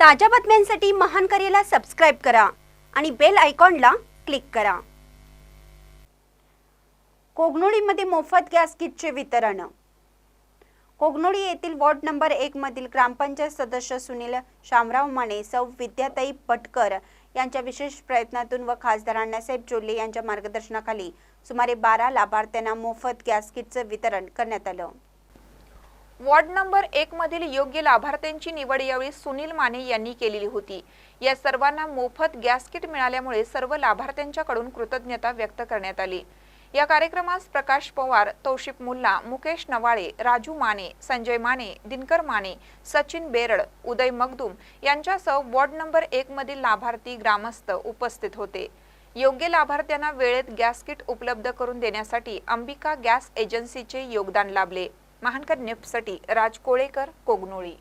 ताज्या बातम्यांसाठी महान करेला सबस्क्राईब करा आणि बेल आयकॉनला क्लिक करा. कोगनोळीमध्ये मोफत गॅस किटचे वितरण. कोगनोळी येथील वॉर्ड नंबर एक मधील ग्रामपंचायत सदस्य सुनील शामराव माने सौ. विद्याताई पटकर यांच्या विशेष प्रयत्नातून व खासदार अण्णासाहेब चोले यांच्या मार्गदर्शनाखाली सुमारे बारा लाभार्थ्यांना मोफत गॅस किटचं वितरण करण्यात आलं. वॉर्ड नंबर एक मधील योग्य लाभार्थ्यांची निवड यावेळी सुनील माने यांनी केलेली होती. या सर्वांना मोफत गॅस किट मिळाल्यामुळे सर्व लाभार्थ्यांच्याकडून कृतज्ञता व्यक्त करण्यात आली. या कार्यक्रमास प्रकाश पवार तौशिफ मुल्ला मुकेश नवाळे राजू माने संजय माने दिनकर माने सचिन बेरड उदय मगदूम यांच्यासह वॉर्ड नंबर एक मधील लाभार्थी ग्रामस्थ उपस्थित होते. योग्य लाभार्थ्यांना वेळेत गॅस किट उपलब्ध करून देण्यासाठी अंबिका गॅस एजन्सीचे योगदान लाभले. महानकर न्यूजसाठी राज कोळेकर कोगनोळी.